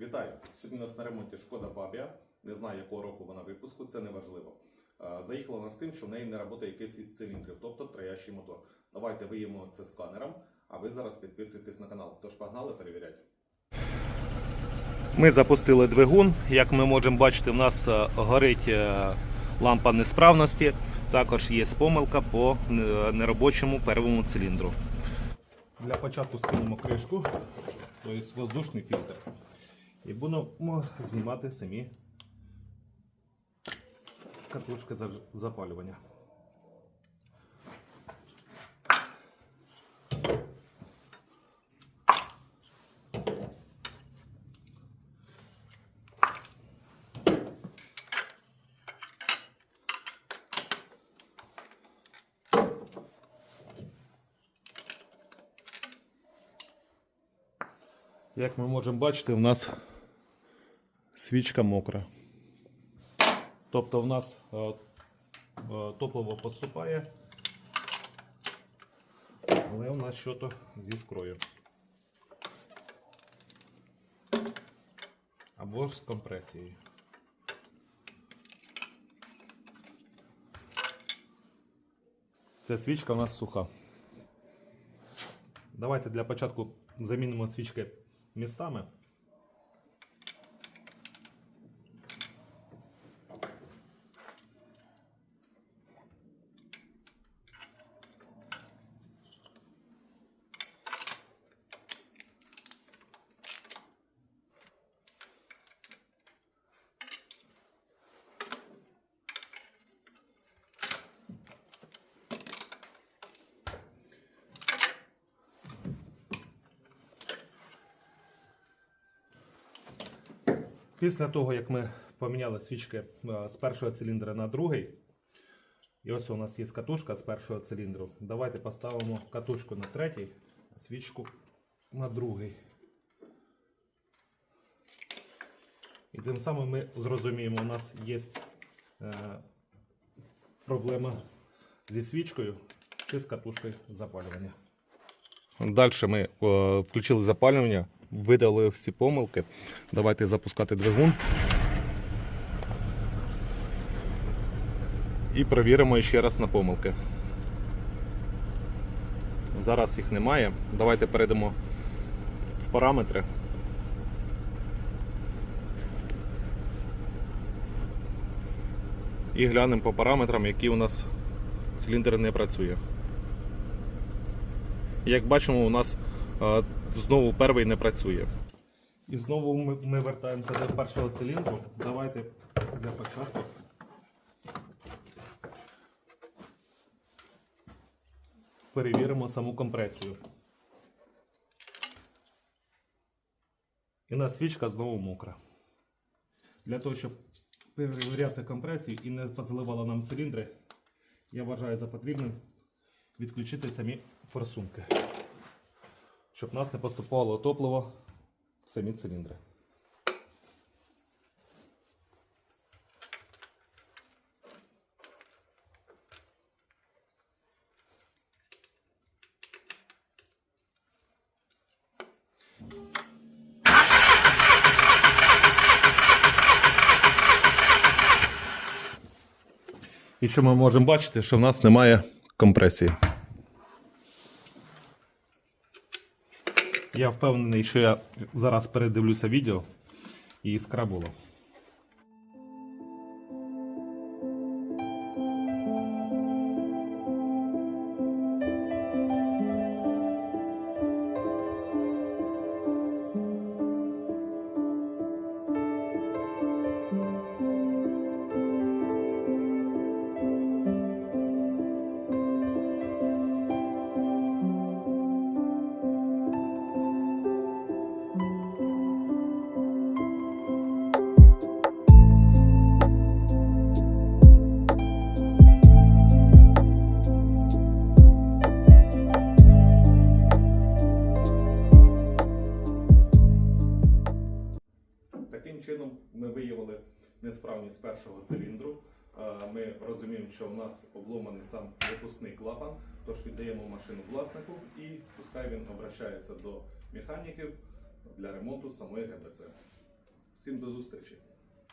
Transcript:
Вітаю! Сьогодні у нас на ремонті шкода Фабія. Не знаю, якого року вона випуску, це не важливо. Е, Заїхала вона з тим, що в неї не працює якийсь із циліндрів, тобто троящий мотор. Давайте виїмо це сканером, а ви зараз підписуйтесь на канал. Тож погнали перевіряти. Ми запустили двигун. Як ми можемо бачити, у нас е, горить е, лампа несправності. Також є помилка по неробочому первому циліндру. Для початку скинемо кришку, тобто воздушний фільтр. І будемо знімати самі катушки запалювання. Як ми можемо бачити, у нас свічка мокра. Тобто в нас е, е, топливо поступає, але у нас щось зі скрою. Або ж з компресією. Ця свічка у нас суха. Давайте для початку замінимо свічки містами. Після того, як ми поміняли свічки е, з першого циліндра на другий, і ось у нас є катушка з першого циліндру. Давайте поставимо катушку на третій, свічку на другий. І тим самим ми зрозуміємо, у нас є е, проблема зі свічкою чи з катушкою запалювання. Далі ми е, включили запалювання, видали всі помилки. Давайте запускати двигун. І перевіримо ще раз на помилки. Зараз їх немає. Давайте перейдемо в параметри. І глянемо по параметрам, які у нас циліндр не працює. Як бачимо, у нас е, знову перший не працює. І знову ми, ми вертаємося до першого циліндру. Давайте для початку. Перевіримо саму компресію. І у нас свічка знову мокра. Для того, щоб перевіряти компресію і не позаливало нам циліндри, я вважаю за потрібним відключити самі форсунки, щоб нас не поступало топливо в самі циліндри. І що ми можемо бачити, що в нас немає компресії. Я впевнений, що я зараз передивлюся відео і іскра чином ми виявили несправність першого циліндру. Е, Ми розуміємо, що в нас обломаний сам випускний клапан, тож віддаємо машину власнику і пускай він обращається до механіків для ремонту самої ГБЦ. Всім до зустрічі!